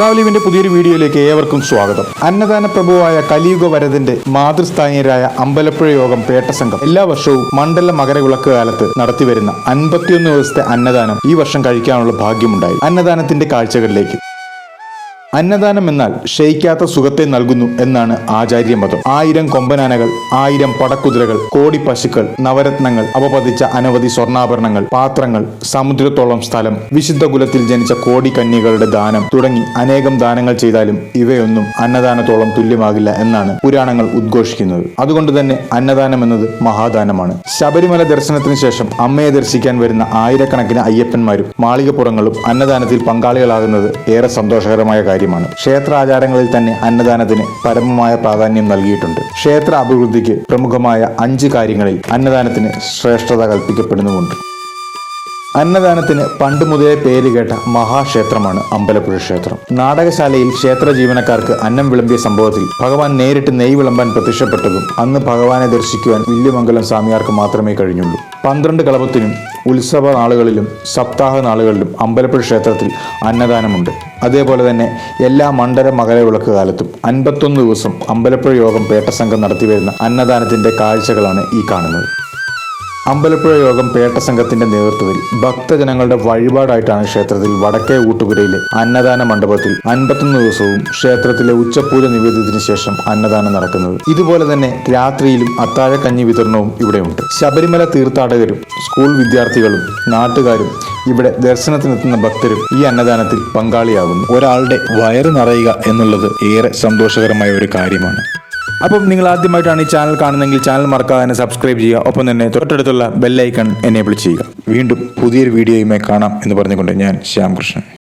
ട്രാവലിവിന്റെ പുതിയൊരു വീഡിയോയിലേക്ക് ഏവർക്കും സ്വാഗതം. അന്നദാന പ്രഭുവായ കലിയുഗ വരതിന്റെ മാതൃസ്ഥാനീയരായ അമ്പലപ്പുഴ യോഗം പേട്ട സംഘം എല്ലാ വർഷവും മണ്ഡല മകരവിളക്ക് കാലത്ത് നടത്തിവരുന്ന അൻപത്തിയൊന്ന് ദിവസത്തെ അന്നദാനം ഈ വർഷം കഴിക്കാനുള്ള ഭാഗ്യമുണ്ടായി. അന്നദാനത്തിന്റെ കാഴ്ചകളിലേക്ക്. അന്നദാനം എന്നാൽ ക്ഷയിക്കാത്ത സുഖത്തെ നൽകുന്നു എന്നാണ് ആചാര്യ മതം ആയിരം കൊമ്പനാനകൾ ആയിരം പടക്കുതിരകൾ കോടി പശുക്കൾ നവരത്നങ്ങൾ അവപതിച്ച അനവധി സ്വർണാഭരണങ്ങൾ പാത്രങ്ങൾ സമുദ്രത്തോളം സ്ഥലം വിശുദ്ധ കുലത്തിൽ ജനിച്ച കോടി കന്യകളുടെ ദാനം തുടങ്ങി അനേകം ദാനങ്ങൾ ചെയ്താലും ഇവയൊന്നും അന്നദാനത്തോളം തുല്യമാകില്ല എന്നാണ് പുരാണങ്ങൾ ഉദ്ഘോഷിക്കുന്നത്. അതുകൊണ്ട് തന്നെ അന്നദാനം എന്നത് മഹാദാനമാണ്. ശബരിമല ദർശനത്തിന് ശേഷം അമ്മയെ ദർശിക്കാൻ വരുന്ന ആയിരക്കണക്കിന് അയ്യപ്പന്മാരും മാളികപ്പുറങ്ങളും അന്നദാനത്തിൽ പങ്കാളികളാകുന്നത് ഏറെ സന്തോഷകരമായ കാര്യമാണ്. ക്ഷേത്രാചാരങ്ങളിൽ തന്നെ അന്നദാനത്തിന് പരമമായ പ്രാധാന്യം നൽകിയിട്ടുണ്ട്. ക്ഷേത്ര അഭിവൃദ്ധിക്ക് പ്രമുഖമായ അഞ്ച് കാര്യങ്ങളിൽ അന്നദാനത്തിന് ശ്രേഷ്ഠത കൽപ്പിക്കപ്പെടുന്നുമുണ്ട്. അന്നദാനത്തിന് പണ്ട് മുതലേ പേര് കേട്ട മഹാക്ഷേത്രമാണ് അമ്പലപ്പുഴ ക്ഷേത്രം. നാടകശാലയിൽ ക്ഷേത്ര ജീവനക്കാർക്ക് അന്നം വിളമ്പിയ സംഭവത്തിൽ ഭഗവാൻ നേരിട്ട് നെയ് വിളമ്പാൻ പ്രത്യക്ഷപ്പെട്ടതും അന്ന് ഭഗവാനെ ദർശിക്കുവാൻ വില്യമംഗലം സ്വാമിയാർക്ക് മാത്രമേ കഴിഞ്ഞുള്ളൂ. പന്ത്രണ്ട് കളഭത്തിനും ഉത്സവ നാളുകളിലും സപ്താഹ നാളുകളിലും അമ്പലപ്പുഴ ക്ഷേത്രത്തിൽ അന്നദാനമുണ്ട്. അതേപോലെ തന്നെ എല്ലാ മണ്ഡല മകരവിളക്ക് കാലത്തും അൻപത്തൊന്ന് ദിവസം അമ്പലപ്പുഴ യോഗം പേട്ട സംഘം നടത്തിവരുന്ന അന്നദാനത്തിന്റെ കാഴ്ചകളാണ് ഈ കാണുന്നത്. അമ്പലപ്പുഴ യോഗം പേട്ട സംഘത്തിന്റെ നേതൃത്വത്തിൽ ഭക്തജനങ്ങളുടെ വഴിപാടായിട്ടാണ് ക്ഷേത്രത്തിൽ വടക്കേ ഊട്ടുപുരയിലെ അന്നദാന മണ്ഡപത്തിൽ അൻപത്തൊന്ന് ദിവസവും ക്ഷേത്രത്തിലെ ഉച്ചപൂജ നിവേദ്യത്തിന് ശേഷം അന്നദാനം നടക്കുന്നത്. ഇതുപോലെ തന്നെ രാത്രിയിലും അത്താഴ അത്താഴക്കഞ്ഞി വിതരണവും ഇവിടെയുണ്ട്. ശബരിമല തീർത്ഥാടകരും സ്കൂൾ വിദ്യാർത്ഥികളും നാട്ടുകാരും ഇവിടെ ദർശനത്തിനെത്തുന്ന ഭക്തരും ഈ അന്നദാനത്തിൽ പങ്കാളിയാകുന്നു. ഒരാളുടെ വയറ് നിറയുക എന്നുള്ളത് ഏറെ സന്തോഷകരമായ ഒരു കാര്യമാണ്. അപ്പം നിങ്ങൾ ആദ്യമായിട്ടാണ് ഈ ചാനൽ കാണുന്നതെങ്കിൽ ചാനൽ മറക്കാതെ തന്നെ സബ്സ്ക്രൈബ് ചെയ്യുക. ഒപ്പം തന്നെ തൊട്ടടുത്തുള്ള ബെല്ലൈക്കൺ എനേബിൾ ചെയ്യുക. വീണ്ടും പുതിയൊരു വീഡിയോയുമായി കാണാം എന്ന് പറഞ്ഞുകൊണ്ട് ഞാൻ ശ്യാം കൃഷ്ണൻ